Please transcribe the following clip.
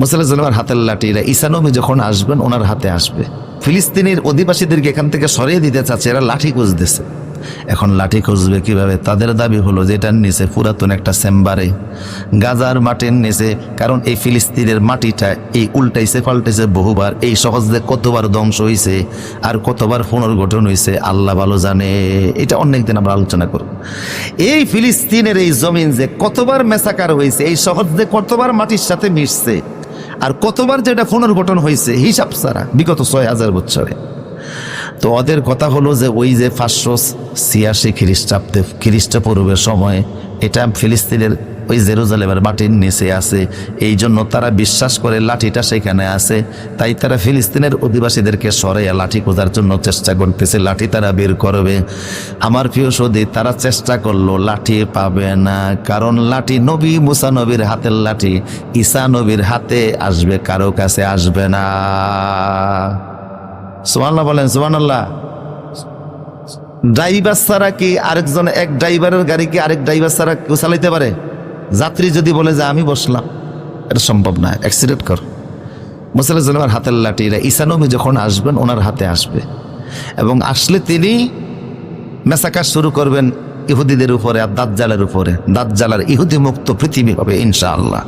মুসাল্লামের হাতের লাঠিরা ঈসানবী যখন আসবেন, ওনার হাতে আসবে। ফিলিস্তিনের অধিবাসীদেরকে এখান থেকে সরিয়ে দিতে চাচ্ছে, এরা লাঠি খুঁজতেছে। এখন লাঠি খুঁজবে কীভাবে? তাদের দাবি হলো যে এটার নিচে পুরাতন একটা চেম্বারে, গাজার মাটির নিচে, কারণ এই ফিলিস্তিনের মাটিটা এই উল্টাইছে পাল্টাইছে বহুবার। এই সহজে কতবার ধ্বংস হয়েছে আর কতবার পুনর্গঠন হয়েছে আল্লাহ ভালো জানে। এটা অনেক দিন আমরা আলোচনা করব। এই ফিলিস্তিনের এই জমিন যে কতবার মেসাকার হয়েছে এই সহজ কতবার মাটির সাথে মিশছে আর কতবার যেটা পুনর্গঠন হয়েছে, হিসাব ছাড়া, বিগত ছয় হাজার বছরে। তো ওদের কথা হলো যে ওই যে পাঁচশো ছিয়াশি খ্রিস্টাব্দে, খ্রিস্টপূর্বের সময় এটা ফিলিস্তিনের ওই জেরুজালেমের মাটির নিচে আছে। এই জন্য তারা বিশ্বাস করে লাঠিটা সেখানে আছে। তাই তারা ফিলিস্তিনের অধিবাসীদেরকে সরাইয়া লাঠি খোঁজার জন্য চেষ্টা করতেছে। লাঠি তারা বের করবে। আমার প্রিয় সৌদি, তারা চেষ্টা করল, লাঠি পাবে না। কারণ লাঠি নবী মুসা নবীর হাতের লাঠি, ঈসা নবীর হাতে আসবে, কারও কাছে আসবে না। সুবহানাল্লাহ বলেন, সুবহানাল্লাহ। ড্রাইভার ছাড়া কি আরেকজন, এক ড্রাইভারের গাড়ি কি আরেক ড্রাইভার ছাড়া কেউ চালাইতে পারে? যাত্রী যদি বলে যে আমি বসলাম, এটা সম্ভব না অ্যাক্সিডেন্ট কর। মুসাল্লামের হাতের লাঠিরা এরা ঈসানবী যখন আসবেন, ওনার হাতে আসবে। এবং আসলে তিনি মেসাকাজ শুরু করবেন ইহুদিদের উপরে আর দাঁত জালের উপরে। দাঁত জালার ইহুদি মুক্ত পৃথিবী হবে ইনশাআল্লাহ।